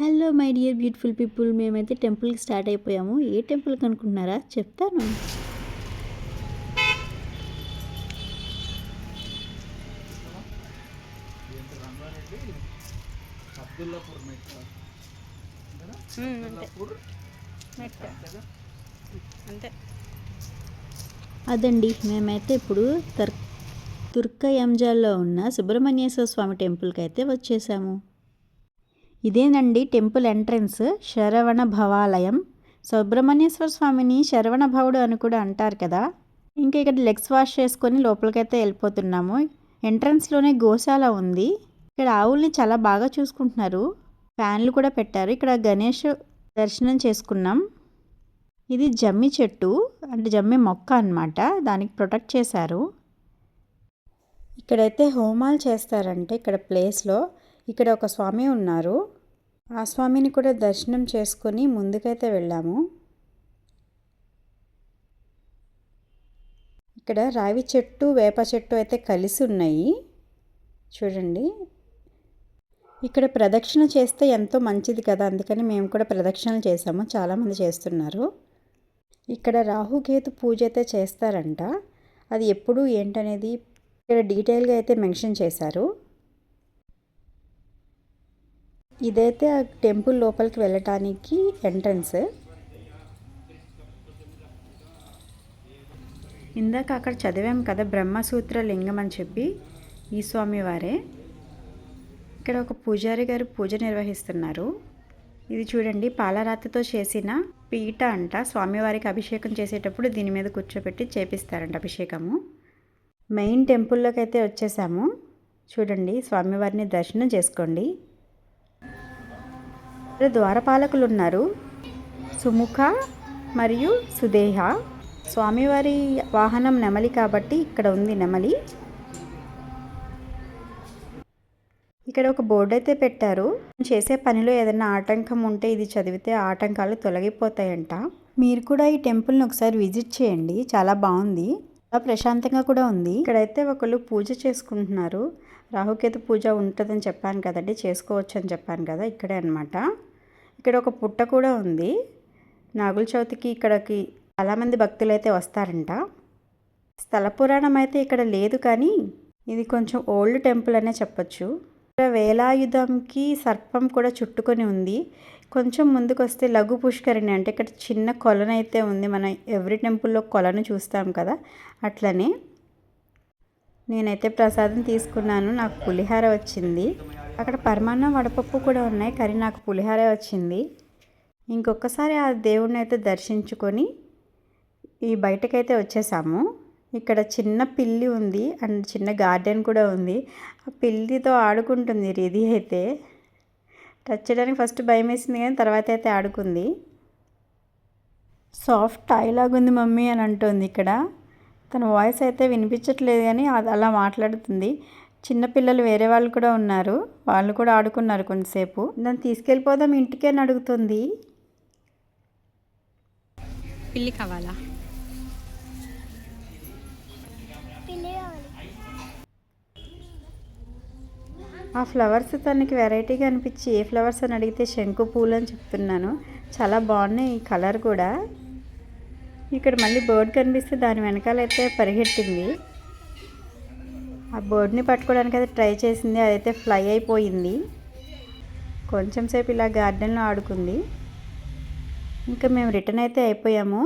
Hello my dear beautiful people. మేమైతే టెంపుల్కి start అయిపోయాము. ఏ టెంపుల్కి అనుకుంటున్నారా చెప్తాను. అదండి మేమైతే ఇప్పుడు తర్ తుర్క ఎంజాల్లో ఉన్న సుబ్రహ్మణ్యేశ్వర స్వామి టెంపుల్కి అయితే వచ్చేసాము. ఇదేనండి టెంపుల్ ఎంట్రన్స్ శరవణ భవాలయం. సుబ్రహ్మణ్యేశ్వర స్వామిని శరవణ భవుడు అని కూడా అంటారు కదా. ఇంకా ఇక్కడ లెగ్స్ వాష్ చేసుకొని లోపలికైతే వెళ్ళిపోతున్నాము. ఎంట్రన్స్లోనే గోశాల ఉంది. ఇక్కడ ఆవుల్ని చాలా బాగా చూసుకుంటున్నారు. ఫ్యాన్లు కూడా పెట్టారు. ఇక్కడ గణేష్ దర్శనం చేసుకున్నాం. ఇది జమ్మి చెట్టు అంటే జమ్మి మొక్క అన్నమాట. దానికి ప్రొటెక్ట్ చేశారు. ఇక్కడైతే హోమాలు చేస్తారంటే ఇక్కడ ప్లేస్లో ఇక్కడ ఒక స్వామి ఉన్నారు. ఆ స్వామిని కూడా దర్శనం చేసుకొని ముందుకైతే వెళ్ళాము. ఇక్కడ రావి చెట్టు వేప చెట్టు అయితే కలిసి ఉన్నాయి. చూడండి. ఇక్కడ ప్రదక్షిణ చేస్తే ఎంతో మంచిది కదా అందుకని మేము కూడా ప్రదక్షిణలు చేసాము చాలామంది చేస్తున్నారు. ఇక్కడ రాహుకేతు పూజ అయితే చేస్తారంట. అది ఎప్పుడు ఏంటనేది? ఇక్కడ డీటెయిల్గా అయితే మెన్షన్ చేశారు. ఇదైతే ఆ టెంపుల్ లోపలికి వెళ్ళటానికి ఎంట్రన్స్. ఇందాక అక్కడ చదివాం కదా బ్రహ్మసూత్ర లింగం అని చెప్పి ఈ స్వామి వారే. ఇక్కడ ఒక పూజారి గారు పూజ నిర్వహిస్తున్నారు. ఇది చూడండి పాలరాతితో చేసిన పీట అంట. స్వామివారికి అభిషేకం చేసేటప్పుడు దీని మీద కూర్చోబెట్టి చేపిస్తారంట అభిషేకము. మెయిన్ టెంపుల్లోకి అయితే వచ్చేసాము. చూడండి స్వామివారిని దర్శనం చేసుకోండి. ద్వారపాలకులు ఉన్నారు సుముఖ మరియు సుదేహ. స్వామివారి వాహనం నెమలి కాబట్టి ఇక్కడ ఉంది నెమలి. ఇక్కడ ఒక బోర్డు అయితే పెట్టారు. చేసే పనిలో ఏదైనా ఆటంకం ఉంటే ఇది చదివితే ఆటంకాలు తొలగిపోతాయంట. మీరు కూడా ఈ టెంపుల్ని ఒకసారి విజిట్ చేయండి. చాలా బాగుంది. చాలా ప్రశాంతంగా కూడా ఉంది. ఇక్కడైతే ఒకళ్ళు పూజ చేసుకుంటున్నారు. రాహుకేతు పూజ ఉంటుందని చెప్పాను కదండి. చేసుకోవచ్చు అని చెప్పాను కదా. ఇక్కడే అనమాట ఇక్కడ ఒక పుట్ట కూడా ఉంది. నాగుల చవితికి ఇక్కడికి చాలామంది భక్తులు అయితే వస్తారంట. స్థల పురాణం అయితే ఇక్కడ లేదు కానీ ఇది కొంచెం ఓల్డ్ టెంపుల్ అనే చెప్పొచ్చు. ఇక్కడ వేలాయుధంకి సర్పం కూడా చుట్టుకొని ఉంది. కొంచెం ముందుకు వస్తే లఘు పుష్కరిణి అంటే ఇక్కడ చిన్న కొలను అయితే ఉంది. మనం ఎవ్రీ టెంపుల్లో కొలను చూస్తాం కదా అట్లనే. నేనైతే ప్రసాదం తీసుకున్నాను. నాకు పులిహార వచ్చింది. అక్కడ పరమాన్నం వడపప్పు కూడా ఉన్నాయి కానీ నాకు పులిహార వచ్చింది. ఇంకొకసారి ఆ దేవుడిని అయితే దర్శించుకొని ఈ బయటకైతే వచ్చేసాము. ఇక్కడ చిన్న పిల్లి ఉంది అండ్ చిన్న గార్డెన్ కూడా ఉంది. ఆ పిల్లితో ఆడుకుంటుంది రిధి అయితే. టచ్ చేయడానికి ఫస్ట్ భయం వేసింది కానీ తర్వాత అయితే ఆడుకుంది. సాఫ్ట్ టాయ్ లాగుంది మమ్మీ అని అంటుంది ఇక్కడ. తన వాయిస్ అయితే వినిపించట్లేదు కానీ అది అలా మాట్లాడుతుంది. చిన్నపిల్లలు వేరే వాళ్ళు కూడా ఉన్నారు. వాళ్ళు కూడా ఆడుకున్నారు కొంతసేపు. దాన్ని తీసుకెళ్ళిపోదాం ఇంటికి అని అడుగుతుంది. పిల్లి కావాలా. ఆ ఫ్లవర్స్ తనకి వెరైటీగా అనిపించి ఏ ఫ్లవర్స్ అని అడిగితే శంకు పూలు అని చెప్తున్నాను. చాలా బాగున్నాయి ఈ కలర్ కూడా. ఇక్కడ మళ్ళీ బోర్డు కనిపిస్తే దాని వెనకాల అయితే పరిగెట్టింది. ఆ బోర్డుని పట్టుకోవడానికి అయితే ట్రై చేసింది. అదైతే ఫ్లై అయిపోయింది. కొంచెం సేపు ఇలా గార్డెన్లో ఆడుకుంది. ఇంకా మేము రిటర్న్ అయితే అయిపోయాము.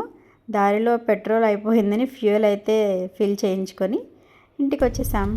దారిలో పెట్రోల్ అయిపోయిందని ఫ్యూయల్ అయితే ఫిల్ చేయించుకొని ఇంటికి వచ్చేసాం.